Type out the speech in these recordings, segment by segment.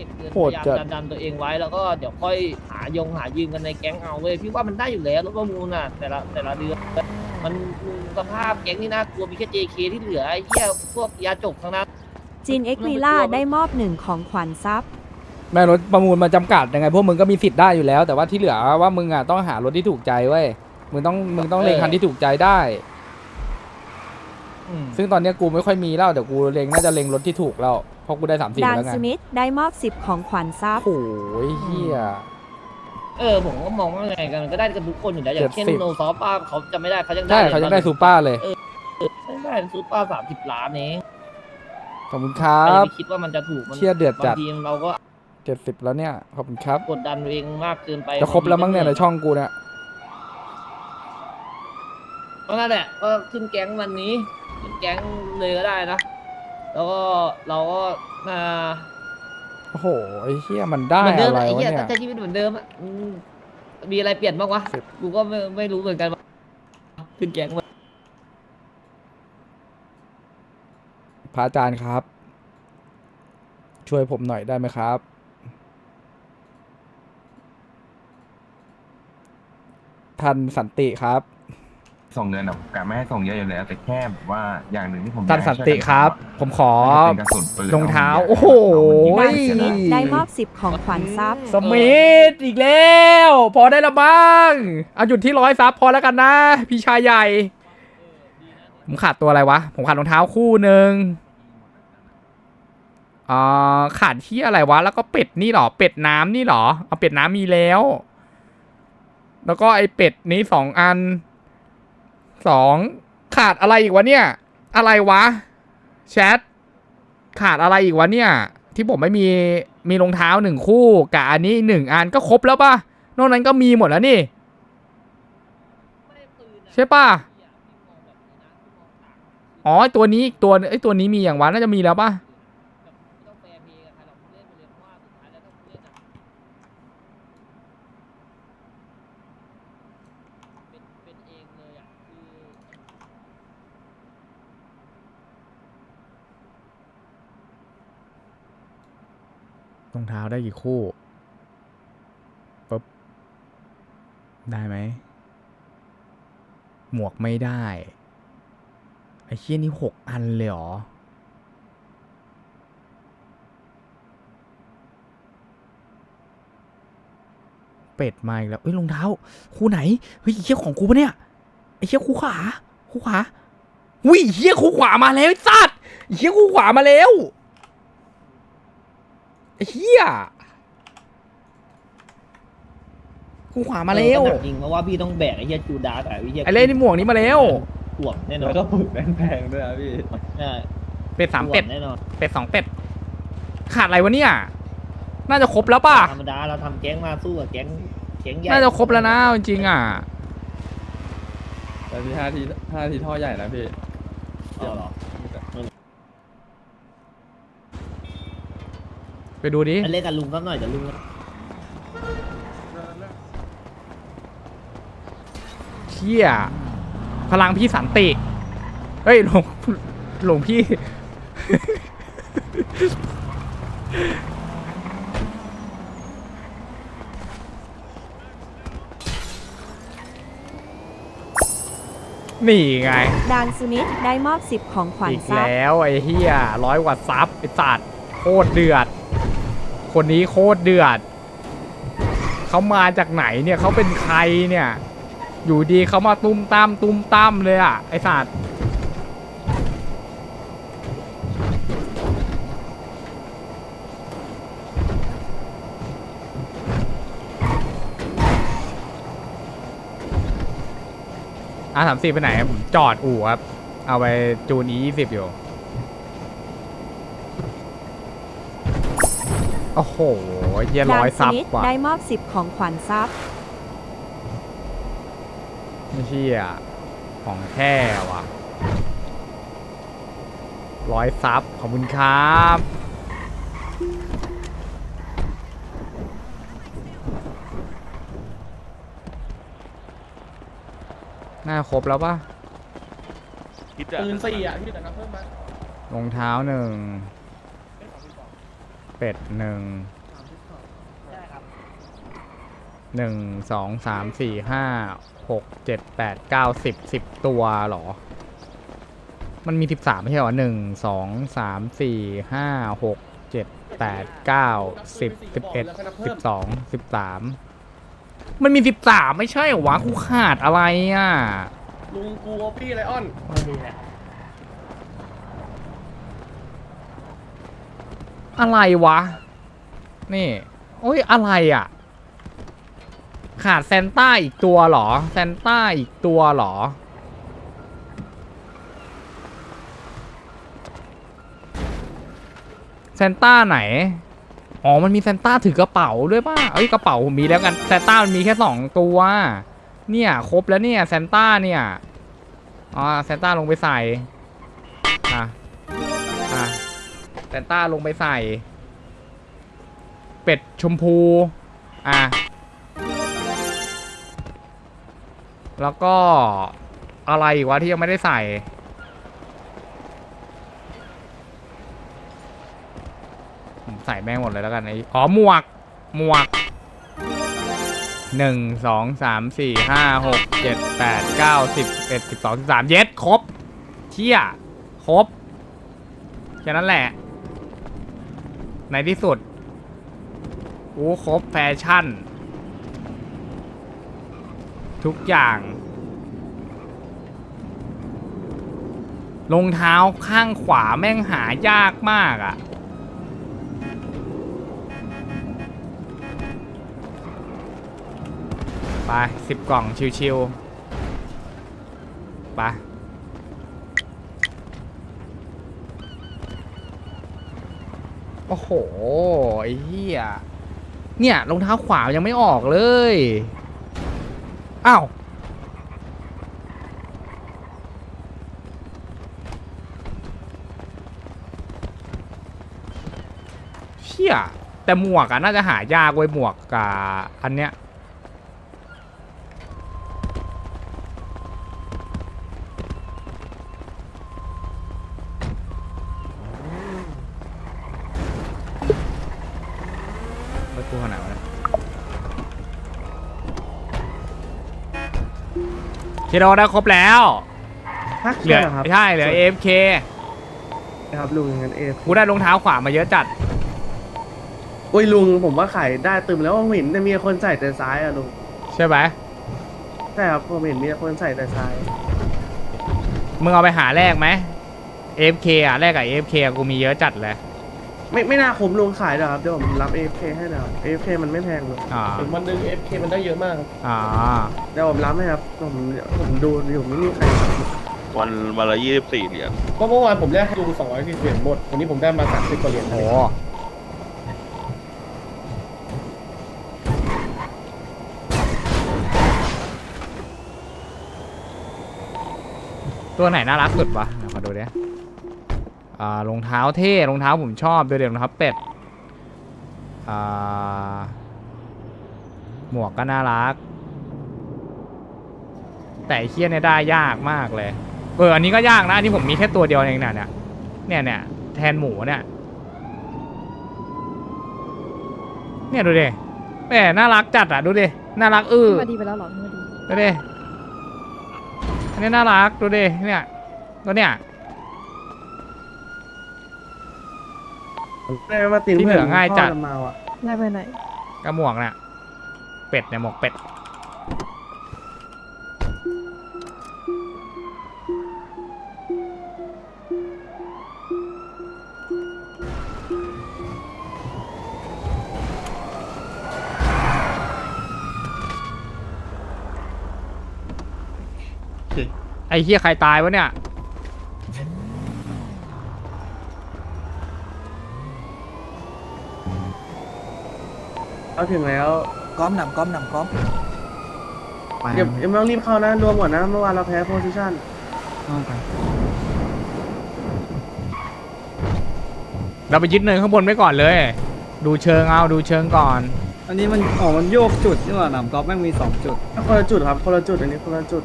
ก็บเงินโหพดยายามจัด ดันดันตัวเองไว้แล้วก็เดี๋ยวค่อยหายงหายืมกันในแก๊งเอาเว้ยพี่ว่ามันได้อยู่แล้วรถประมูลน่ะแต่ละแต่ละเดือนมันสภาพแก๊งนี่น่ากลัวมีแค่ JK ที่เหลือไอ้เหี้ยพวกยาจกทั้งนั้น จินเอ็กวีล่าได้มอบหนึ่งของขวัญทรัพย์ แม่รถประมูลมาจำกัดยังไงพวกมึงก็มีสิทธิ์ได้อยู่แล้ว แต่ว่าที่เหลือว่ามึงอะต้องหารถที่ถูกใจเว้ยมึงต้องมึงต้องเล็งคันที่ถูกใจได้อืมซึ่งตอนเนี้ยกูไม่ค่อยมีแล้วแต่กูเล็งน่าจะเล็งรถที่ถูกแล้วเพ ราะกูได้สามสิบดานแล้วไงสมิธได้มอบสิบของขวัญทรัพย์ โอ้ยเฮีย เออผมก็มองว่าไงกันก็ได้กันทุกคนอยู่แล้วอย่างเช่น70 โนซอฟป้าเขาจะไม่ได้เขายังได้ใช่เขายังได้ซูเปอร์เลย เขายังได้ซูเปอร์สามสิบล้านเองขอบคุณครัใครบไม่คิดว่ามันจะถูกมันเชี่ยเดือดจับาดงทีเราก็เจ็ดสิบแล้วเนี่ย ขอบคุณครับ กดดันตัวเองมากเกินไปจะครบแล้วมั้งเนี่ยในช่องกูเนี่ย ก็นั่นแหละก็ขึ้นแก๊งวันนี้ขึ้นแก๊งเลยก็ได้นะ แล้วก็เราก็มาโอ้โหไอ้เฮียมันได้เหมือนเดิมอะไรอะไอ้วะเหี้ยเนี่ย ใช้ชีวิตเหมือนเดิมอะอืมมีอะไรเปลี่ยนบ้างวะสิบกูก็ไม่ไม่รู้เหมือนกันว่าขึ้นแก๊งมาพระอาจารย์ครับ ช่วยผมหน่อยได้ไหมครับ ท่านสันติครับ ส่งเงินอะกะไม่ให้ส่งเยอะอยู่แล้วแต่แค่แบบว่าอย่างหนึ่งที่ผมท่านสันติครับ ผมขอเป็นกระสุนปืนรองเท้าอโอ้โหเาดานยิงสเสียมิธดายได้มอบสิบของขวัญทรัพย์สมิธอีกแล้ว พอได้และบ้างเอาหยุดที่ร้อยซับพอแล้วกันนะ พี่ชายใหญ่ ผมขาดตัวอะไรวะ ผมขาดรองเท้าคู่หนึ่งอ่าขาดที่อะไรวะ แล้วก็เป็ดนี่เหรอ เป็ดน้ำนี่เหรอ เอาเป็ดน้ำมีแล้ว แล้วก็ไอเป็ดนี้สองอัน สองขาดอะไรอีกวะเนี่ย อะไรวะ แชท ขาดอะไรอีกวะเนี่ย ที่ผมไม่มีมีรองเท้าหนึ่งคู่กับอันนี้หนึ่งอันก็ครบแล้วป่ะนอกนั้นก็มีหมดแล้วนี่ ใช่ป่ะอ๋อไอ้ตัวนี้อีกตัวไอ้ตัวนี้มีอย่างวะน่าจะมีแล้วป่ะ ต้องแฟร์เพย์กับใครหรอกเล่นไปเลยเพราะว่าสุดท้ายแล้วต้องเล่นอะเป็นเป็นเองเลยอะคือ รอง เท้าได้กี่คู่ปุ๊บได้ไหม หมวกไม่ได้ ไอ้เชี่ยนี่หกอันเลยเหรอ เป็ดมาอีกแล้ว เอ้ยรองเท้า คู่ไหน เฮ้ยไอ้เชี่ยของกูปะเนี่ย ไอ้เชี่ยคู่ขวา คู่ขวาอุ้ยไอ้เชี่ยคู่ขวามาแล้วไอ้สัตว์เชี่ยคู่ขวามาแล้ว เฮียกูขวามาแล้ว เออก็หนักจริงเพราะว่าพี่ต้องแบกไอ้เหี้ยจูดาแต่ไอ้เหี้ยไอ้เล่นนี่หมวกนี้มาแล้ว ห่วงแน่นอนแล้วก็ปึกแพงๆด้วยนะพี่ใช่เป็ดสามเป็ด ห่วงแน่นอนเป็ดสองเป็ด ขาดอะไรวะเนี่ย น่าจะครบแล้วป่ะ ธรรมดาเราทำแก๊งมาสู้กับแก๊งแก๊งใหญ่น่าจะครบแล้วนะเอาจริงๆอะ แต่มีห้าทีห้าทีท่อใหญ่นะพี่ เอาเหรอ ไปดูดิ ไปเล่นกับลุงสักหน่อยเดี๋ยวลุงเชี่ยพลังพี่สันติเฮ้ยหลวงหลวงพี่ นี่ไง ดานสมิธได้มอบสิบของขวัญอีกทรัพย์แล้วไอ้เฮียร้อยกว่าซับไอ้สัตว์โคตรเดือด คนนี้โคตรเดือด เขามาจากไหนเนี่ยเขาเป็นใครเนี่ย อยู่ดีเขามาตุ้มตามตุ้มตามเลยอะไอสัตว์อะสามสิบไปไหนผมจอดอู่ครับ เอาไปจูนอียี่สิบอยู่ โอ้โหเยี่ยดาร้อนยสซับมิธว่ะได้มอบสิบของขวัญทรัพย์ไม่เชี่ยของแท้ว่ะร้อยซับขอบคุณครับน่าครบแล้วปะปืนสี่อะพี่แต่นับเพิ่มมา รองเท้าหนึ่ง เป็ดหนึ่งใช่ครับหนึ่งสองสามสี่ห้าหกเจ็ดแปดเก้าสิบสิบตัวเหรอ มันมีสิบสามไม่ใช่เหรอหนึ่งสองสามสี่ห้าหกเจ็ดแปดเก้าสิบสิบเอ็ดสิบสองสิบสามมันมีสิบสามไม่ใช่เหรอวะกูขาดอะไรอะ ลุงกูพี่ไลออนมันดีแหละ อะไรวะ นี่ โอ้ยอะไรอะ ขาดแซนต้าอีกตัวเหรอ แซนต้าอีกตัวเหรอ แซนต้าไหน อ๋อ มันมีแซนต้าถือกระเป๋าด้วยป่ะ เอ้ย กระเป๋าผมมีแล้วกัน แซนต้ามันมีแค่สองตัว เนี่ย ครบแล้วเนี่ย แซนต้าเนี่ย อ๋อ แซนต้าลงไปใส่ แซนต้าลงไปใส่ เป็ดชมพู อะ แล้วก็อะไรอีกวะที่ยังไม่ได้ใส่ ผมใส่แม่งหมดเลยแล้วกันไอ้อ๋อหมวก หมวกหนึ่งสองสามสี่ห้าหกเจ็ดแปดเก้าสิบเอ็ดสิบสองสิบสามเย็ดครบเที่ยครบแค่นั้นแหละ ในที่สุดโอ้ครบแฟชั่น ทุกอย่างรองเท้าข้างขวาแม่งหายากมากอะ่ะ ไปสิบกล่องชิวๆไป โอ้โหไอ้เหี้ยเนี่ยรองเท้าขวายังไม่ออกเลยอ้าวเชี่ยแต่หมวกอะน่าจะหายากเว้ยหมวกกับอันเนี้ย ไม่พูดขนาดนั้น เคโดได้ครบแล้ว ฮักเหลือครับใช่เหลือ AFK ครับลุงงั้นเอฟกูได้รองเท้าขวามาเยอะจัด โอ้ยลุงผมว่าขายได้ตึมแล้วผมเห็นแต่มีคนใส่แต่ซ้ายอะลุงใช่ไหมใช่ครับผมเห็นมีคนใส่แต่ซ้ายมึงเอาไปหาแลกไหม AFK อะแลกกับ AFK อะกูมีเยอะจัดเลย ไม่ไม่น่าคุ้มลุงขายหรอกครับเดี๋ยวผมรับ AFK ให้หน่อย AFK มันไม่แพงลุงอ่ามันดึง AFK มันได้เยอะมากอ่าเดี๋ยวผมรับให้ครับผมผมดูอยู่ไม่มีใครวันวันละยี่สิบสี่เหรียญก็เมื่อวานผมได้ให้ลุงสองร้อยเหรียญหมด วันนี้ผมได้มาสามสิบกว่าเหรียญโหตัวไหนน่ารักสุดวะ รองเท้าเท่รองเท้าผมชอบดูเดี๋ยวรองเท้าเป็ดอ่าหมวกก็น่ารัก แต่ไอ้เคี้ยเนี่ยได้ยากมากเลย เอออันนี้ก็ยากนะอันนี้ผมมีแค่ตัวเดียวเองเนี่ยเนี่ยเนี่ยเนี่ยแทนหมูเนี่ยเนี่ยดูดิแหมน่ารักจัดอะดูดิน่ารักอื้อมาดีไปแล้วเหรอมาดีดูดิอันนี้น่ารักดูดิเนี่ยตัวเนี่ย ได้มาตินที่เหลือง่ายจัดพ่อมาว่ะได้ไปไหน กระหมวกเนี่ยเป็ดเนี่ยหมวกเป็ด ไอ้เฮียใครตายวะเนี่ย เอาถึงแล้วก้อมหนำก้อมหนำก้อมเดี๋ยวเดี๋ยวไม่ต้องรีบเข้านะรวมก่อนนะเมื่อวานเราแพ้โพซิชั่นเราไปยึดเนินข้างบนไว้ก่อนเลย ดูเชิงเอาดูเชิงก่อน อันนี้มันอ๋อมันโยกจุดนี่หว่าหนำก้อมแม่งมีสองจุด คนละจุดครับคนละจุดอันนี้คนละจุด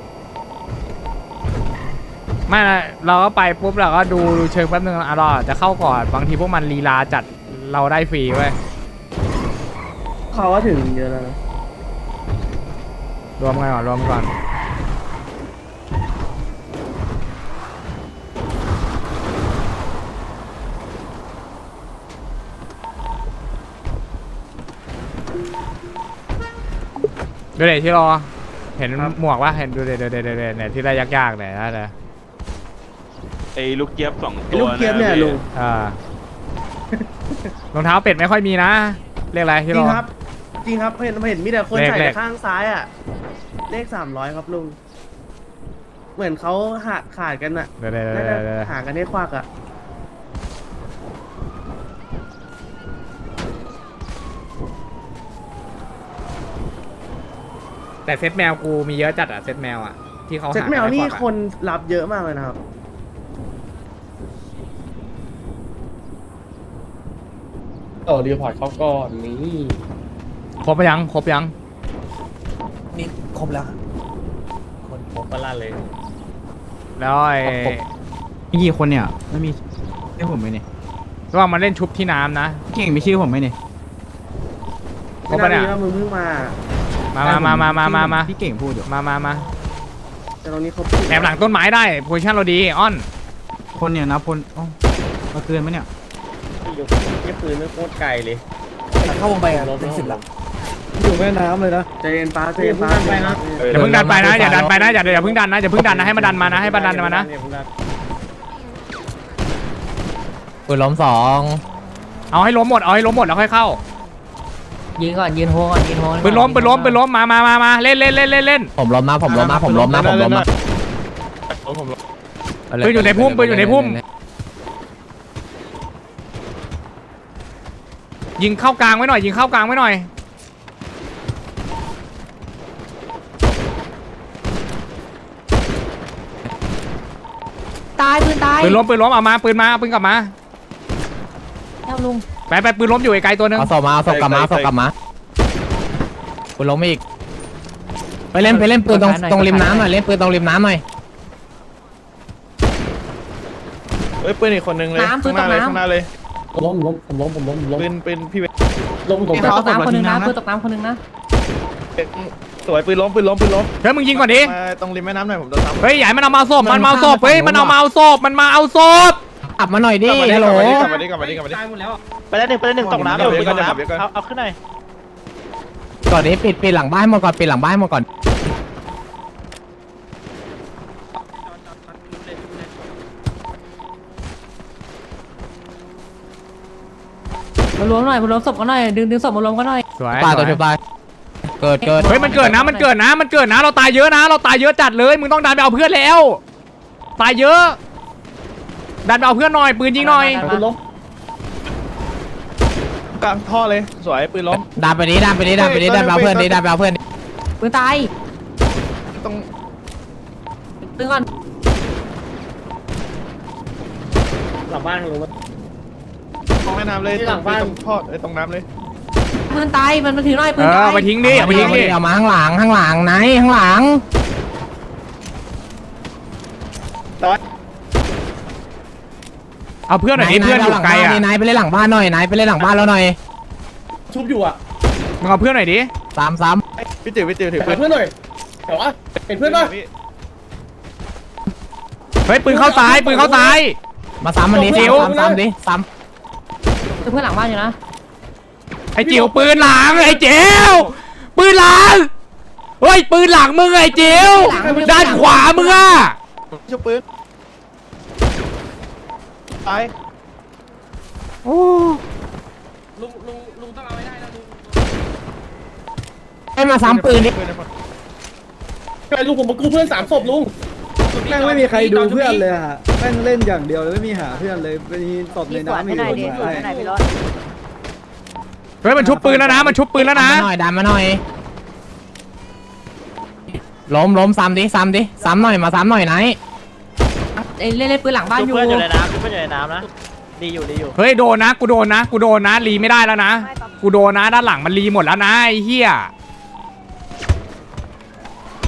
ไม่นะเราก็ไปปุ๊บเราก็ดูดูเชิงแป๊บนึงอะเราอาจจะเข้าก่อน บางทีพวกมันลีลาจัดเราได้ฟรีเว้ย เขาก็ถึงเยอะแล้วนะรวมกันก่อนรวมก่อนดูเด็ที่รอ เห็นหมวกว่าเห็นดูเด็ดดูเด็ดดูเด็ดเนี่ยที่ได้ยากๆเนี่ยนะเนี่ยไอ้ลูกเจี๊ยบสองไอ้ตัวลูกเกียบเนี่ยพี่ลุงอ่ารองเท้าเป็ดไม่ค่อยมีนะ เรียกอะไรจที่ริรงอครับ จริงครับเห็นเห็นมีแต่คนเลขใส่เลแต่ขข้างซ้ายอะ เลขสามร้อยครับลุง เหมือนเขาขาดขาดกันอะเดี๋ยวเดี๋ยวน่าเดี๋จะยวเดี๋ยวหากันให้ควักอะ แต่เซตแมวกูมีเยอะจัดอะเซตแมวอะที่เขาหาเซ็ตแมวกันี่ให้กวักอะ คนรับเยอะมากเลยนะครับโอ้รีพอร์ตเขาก่อนนี่ ครบยังครบยังนี่ครบแล้วคนครบก็ลั่นเลยแล้วไอ้มีกี่คนเนี่ยไม่มีชื่อผมไหมเนี่ยระหว่างมาเล่นชุบที่น้ำนะเก่งมีชื่อผมไหมเนี่ยครบไม่ปะน่าเนี่ยมีว่ามึงเพิ่งมามา มามามามามามาพี่เก่งพูดอยู่มามามาแต่ตรงนี้เขาแอบหลังต้นไม้ได้โพซิชั่นเราดีอ้อน คนเนี่ยนับคนอ๋อมาเกินไหมเนี่ยยี่ปืนไม่โคตรไกลเลยเข้าวงไปอะเป็นสิบละ อยู่แม่น้ำเลยนะใจเย็นป้าใจเย็นป้าอย่าเพิ่งดันไปนะอย่าดันไปนะอย่าอย่าเพิ่งดันนะอย่าเพิ่งดันนะให้มันดันมานะให้มันดันมานะปืนล้มสองเอาให้ล้มหมดเอาให้ล้มหมดแล้วค่อยเข้ายิงก่อนยืนโฮก่อนยืนโฮปืนล้มปืนล้มปืนล้มมามามามาเล่นเล่นเล่นเล่นเล่นผมล้มนะผมล้มนะผมล้มนะผมล้มนะปืนอยู่ในพุ่มปืนอยู่ในพุ่มยิงเข้ากลางไว้หน่อยยิงเข้ากลางไว้หน่อย ตาย ปืนตายปืนล้มปืนล้มเอามาปืนมาเอาปืนกลับมาแล้วลุงไปไปปืนล้มอยู่ไกลๆตัวหนึงเอาศพมาเอาศพกลับมาเอาศพกลับมาปืนล้มอีก ไปเล่นไปเล่นปืนตรงตรงริมน้ำหน่อยเล่นปืนตรงริมน้ำหน่อยเอ้ยปืนอีกคนนึงเลยน้ำปืนตกน้ำ ข้างหน้าเลยผมล้มผมล้มผมล้มผมล้มผมล้มปืนปืนพี่เวล้มผมปืนตกน้ำคนนึงนะปืนตกน้ำคนนึงนะ สวยปืนล้มปืนล้มปืนล้มเฮ้ยมึงยิงก่อนดิ มาตรงริมแม่น้ำหน่อยผมโดนซ้ำเฮ้ยใหญ่มันเอามาเอาศพมันมาเอาศพเฮ้ยมันเอามาเอาศพมันมาเอาศพกลับมาหน่อยดิกลับมาดิฮัลโหลกลับมาดิกลับมาดิกลับมาดิไปแล้วหนึ่งไปแล้วหนึ่งตกน้ำเดี๋ยวเดี๋ยวก่อนเดี๋ยวก่อน เอาเอาขึ้นหน่อยก่อนนี้ปิดปิดหลังบ้านให้หมดก่อนปิดหลังบ้านให้หมดก่อนมารวมหน่อยมารวมศพกันหน่อย ดึงดึงศพมารวมกันหน่อยสวยตายตัวสชุวยบตาย เกิดเกิดเฮ้ยมันเกิดนะมันเกิดนะมันเกิดนะเราตายเยอะนะ เราตายเยอะจัดเลยมึงต้องดันไปเอาเพื่อนแล้ว ตายเยอะ ดันไปเอาเพื่อนหน่อยปืนยิงหน่อยปืนล้มกลางท่อเลยสวยปืนล้มดันไปนี้ดันไปนี้ดันไปนี้ดันไปเอาเพื่อนนี้ดันไปเอาเพื่อนนี้ปืนตายตรงดึงก่อนหลังบ้านลุงตรงแม่น้ำเลยที่หลังบ้านตรงท่อเอ้ยตรงน้ำเลย ปืนตายมันมาถือหน่อยปืเอนตาอยไปทิ้งดิเอาไปทิ้งดิเอามาข้างหลังข้างหลังไหนข้างหลังเอาเพื่อนหน่อยดิเพื่อนอยู่ไกลอะนายไปเล่นหลังบ้านหน่อยนายไปเล่นหลังบ้านแล้วหน่อยชุบอยู่อะมึงเอาเพื่อนหน่อยดิสามสามพี่ติ๋วพี่ติ๋วถือหาเพื่อนหน่อยเดี๋ยวอะเห็นเพื่อนป่ะเฮ้ยปืนเข้าซ้ายปืนเข้าซ้ายมาซ้ำมันนี้จิ๋วซ้ำซ้ำดิซ้เพื่อนหลังบ้านอยู่นะ ไอ้จิ๋วปืนหลังไอ้เจ๋วปืนหลังเฮ้ยปืนหลังมึงไอ้เจ๋วด้านขวามึงอะชุบปืนตายโอ้ลุงลุงลุงต้องเอาไว้ได้นะลุงำให้มาซ้ำปืนดิไอ้ลุงผมมากู้เพื่อนสามศพลุงแม่งไม่มีใครดูเพื่อนเลยอะแม่งเล่นอย่างเดียวเลยไม่มีหาเพื่อนเลยมีตบในน้ำมีคนมาให้ เฮ้ยมันชุบปืนแล้วนะ มันชุบปืนแล้วนะ ดัมาหน่อยดันมาหน่อยล้มล้มซ้ำดิซ้ำดิซ้ำหน่อยมาซ้ำหน่อยไหนเอ้ยเล่นเล่นปืนหลังบ้านอยู่เพื่อนอยู่ในน้ำเพื่อนอยู่ในน้ำนะ ดีอยู่ดีอยู่ เฮ้ยโดนนะ กูโดนนะ กูโดนนะรีไม่ได้แล้วนะ กูโดนนะด้านหลังมันรีหมดแล้วนะไอ้เหี้ย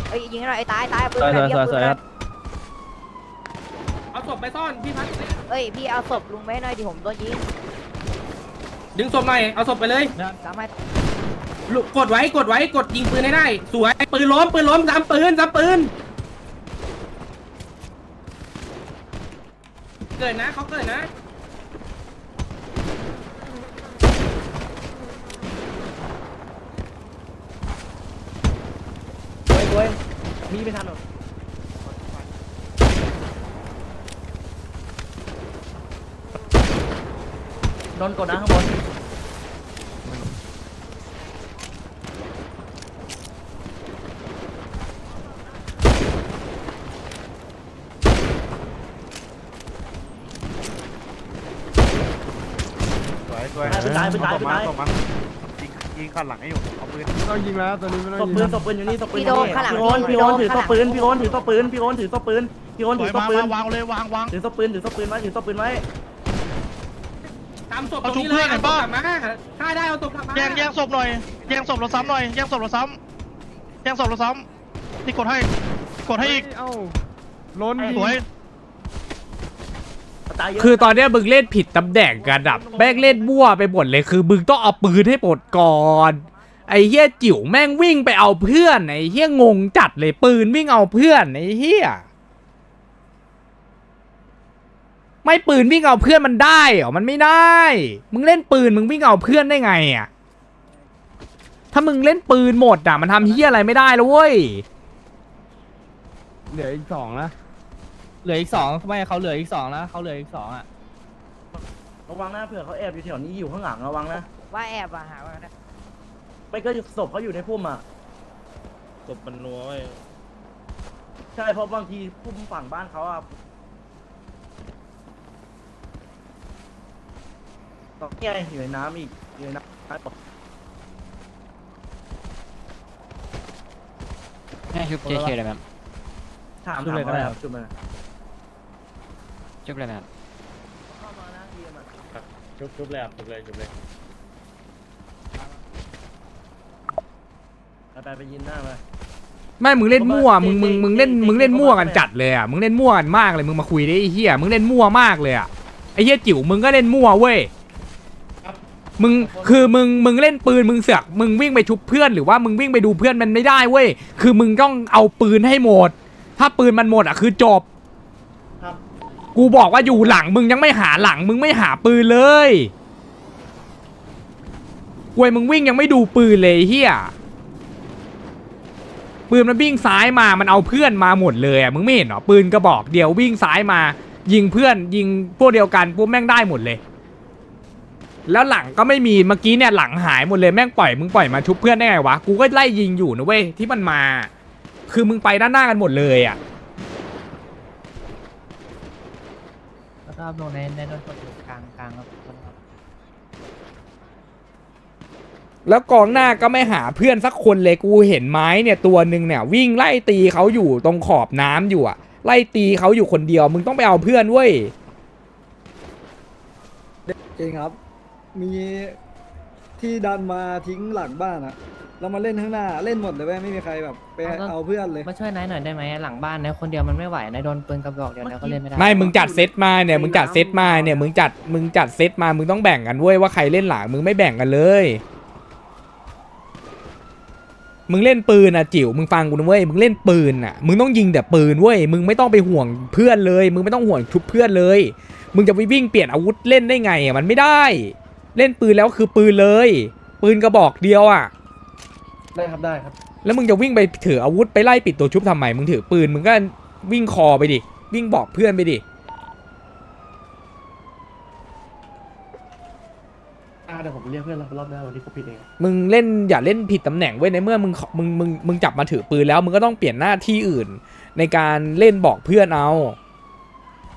เอ้ยยิงหน่อยไอ้ตายตายเอาปืนสวยไปสวยเดียวสวยปืนคไปรับเอาศพไปซ่อนพี่พัดเอ้ยพี่เอาศพลุงไว้หน่อยดิผมโดนยิง ดึงศพหน่อย เอาศพไปเลย สามารถลูกกดไว้กดไว้กดยิงปืนให้ได้ สวย ปืนล้มปืนล้มซ้ำปืนซ้ำปืน เกิดนะเขาเกิดนะมีไม่ทันหรอกโดนกดนะข้างบน สวยสวย ไป ตายไปตายไปตายส่งมายิงยิงขันหลังให้อยู่เอาปืนไม่ต้องยิงแล้วตัวนี้ไม่ต้องศพยิงปืนศพปืนอยู่นี่ศพปืนพี่โดนข้างหลังพี่โอนพี่โอนถือศพปืนพี่โอนถือศพปืนพี่โอนถือศพปืนพี่โอนถือศพปืนวางเลยวางวางถือศพปืนถือศพปืนไว้ถือศพปืนไว้ตามศพตรงนี้เลยเอาศพกลับมาฆ่าได้เอาศพกลับมาแย่งแย่งศพหน่อยแย่งศพเราซ้ำหน่อยแย่งศพเราซ้ำแย่งศพเราซ้ำนี่กดให้กดให้อีกเอ้าล้นสวยตายเยอะ คือตอนเนี้ยมึงเล่นผิดตำแหน่งกันดับแม่งเล่นมั่วไปหมดเลยคือมึงต้องเอาปืนให้หมดก่อนไอ้เหี้ยจิ๋วแม่งวิ่งไปเอาเพื่อนไอ้เหี้ยงงจัดเลยปืนวิ่งเอาเพื่อนไอ้เหี้ยไม่ปืนวิ่งเอาเพื่อนมันได้เหรอมันไม่ได้ มึงเล่นปืนมึงวิ่งเอาเพื่อนได้ไงอะถ้ามึงเล่นปืนหมดอะมันทำเหี้ยอะไรไม่ได้แล้วเว้ยเหลืออีกสองนะ เหลืออีกสองทำไมเขาเหลืออีกสองแล้วเขาเหลืออีกสองอะระวังนะเผื่อเขาแอบอยู่แถวนี้อยู่ข้างหลังระวังนะว่าแอบอะหาว่านะไม่ก็ศพเขาอยู่ในพุ่มอะศพมันนัวไว้ใช่เพราะบางทีพุ่มฝั่งบ้านเขาอะตอนนี้อยู่ในน้ำอีกอยู่ในน้ำแม่ชุบเจเคเลยไหมถามชุบถามเลยก็ว่าได้อะไรครับชุบเลย ชุบเลยไหมเข้ามานะทีมอะชุบชุบเลยชุบเลยชุบเลยไปไปไปยินหน้าไปไม่มึงเล่นมั่วมึงมึงมึงเล่นจริงๆมึงเล่นจริงๆมั่วกันเขาบอกจัดเลยอะมึงเล่นมั่วกันมากเลยมึงมาคุยได้ไอ้เหี้ยมึงเล่นมั่วมากเลยอะไอ้เหี้ยจิ๋วมึงก็เล่นมั่วเว้ยมึงคือมึงมึงเล่นปืนมึงเสือกมึงวิ่งไปชุบเพื่อนหรือว่ามึงวิ่งไปดูเพื่อนมันไม่ได้เว้ยคือมึงต้องเอาปืนให้หมด ถ้าปืนมันหมดอะคือจบครับ กูบอกว่าอยู่หลังมึงยังไม่หาหลังมึงไม่หาปืนเลยเว้ยมึงวิ่งยังไม่ดูปืนเลยเฮียปืนมันวิ่งซ้ายมามันเอาเพื่อนมาหมดเลยอะมึงไม่เห็นเหรอปืนกระบอกเดียววิ่งซ้ายมา ยิงเพื่อนยิงพวกเดียวกันปุ๊บแม่งได้หมดเลย แล้วหลังก็ไม่มีเมื่อกี้เนี่ยหลังหายหมดเลยแม่งปล่อยมึงปล่อยมาชุบเพื่อนได้ไงวะกูก็ไล่ยิงอยู่นะเว้ยที่มันมา คือมึงไปด้านหน้ากันหมดเลยอะ แล้วก็ลงในในโดนกดอยู่กลางกลางครับแล้วกองหน้าก็ไม่หาเพื่อนสักคนเลยกูเห็นไม้เนี่ยตัวหนึ่งเนี่ย วิ่งไล่ตีเขาอยู่ตรงขอบน้ำอยู่อะไล่ตีเขาอยู่คนเดียว มึงต้องไปเอาเพื่อนเว้ยจริงครับ มีที่ดันมาทิ้งหลังบ้านอะ เรามาเล่นข้างหน้าเล่นหมดเลยเว้ยไม่มีใครแบบไปเอาเพื่อนเลย มาช่วยนายหน่อยได้ไหมหลังบ้านนายคนเดียวมันไม่ไหวนายโดนปืนกระบอกเดียวนายก็เล่นไม่ได้ไม่มึงจัดเซตมาเนี่ยมึงจัดเซตมาเนี่ยมึงจัดมึงจัดเซตมามึงต้องแบ่งกันเว้ยว่าใครเล่นหลังมึงไม่แบ่งกันเลย มึงเล่นปืนอะจิ๋วมึงฟังกูนะเว้ยมึงเล่นปืนอะมึงต้องยิงแต่ปืนเว้ยมึงไม่ต้องไปห่วงเพื่อนเลย มึงไม่ต้องห่วงชุบเพื่อนเลย มึงจะไปวิ่งเปลี่ยนอาวุธเล่นได้ไงอะมันไม่ได้ เล่นปืนแล้วคือปืนเลย ปืนกระบอกเดียวอะ ได้ครับได้ครับ แล้วมึงจะวิ่งไปถืออาวุธไปไล่ปิดตัวชุบทำไมมึงถือปืนมึงก็วิ่งคอไปดิ วิ่งบอกเพื่อนไปดิ อ่าเดี๋ยวผมเรียกเพื่อนรอบหน้าวันนี้ผมผิดเองมึงเล่นอย่าเล่นผิดตำแหน่งเว้ยในเมื่อมึงมึงมึงมึงจับมาถือปืนแล้วมึงก็ต้องเปลี่ยนหน้าที่อื่น ในการเล่นบอกเพื่อนเอา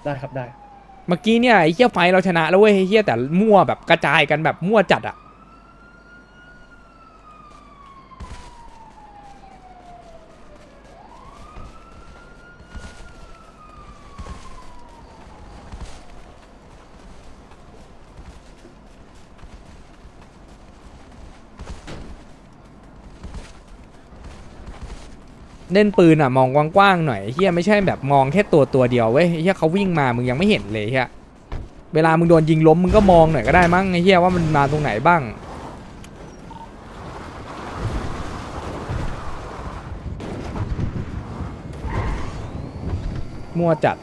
ได้ครับได้ เมื่อกี้เนี่ยไอ้เหี้ยไฟเราชนะแล้วเว้ยไอ้เหี้ยแต่มั่วแบบกระจายกันแบบมั่วจัดอะ เล่นปืนอะมองกว้างๆหน่อยเฮียไม่ใช่แบบมองแค่ตัวตัวเดียวเว้ยเฮียเขาวิ่งมามึงยังไม่เห็นเลยเฮียเวลามึงโดนยิงล้มมึงก็มองหน่อยก็ได้มั้งเฮียว่ามันมาตรงไหนบ้างมั่วจัด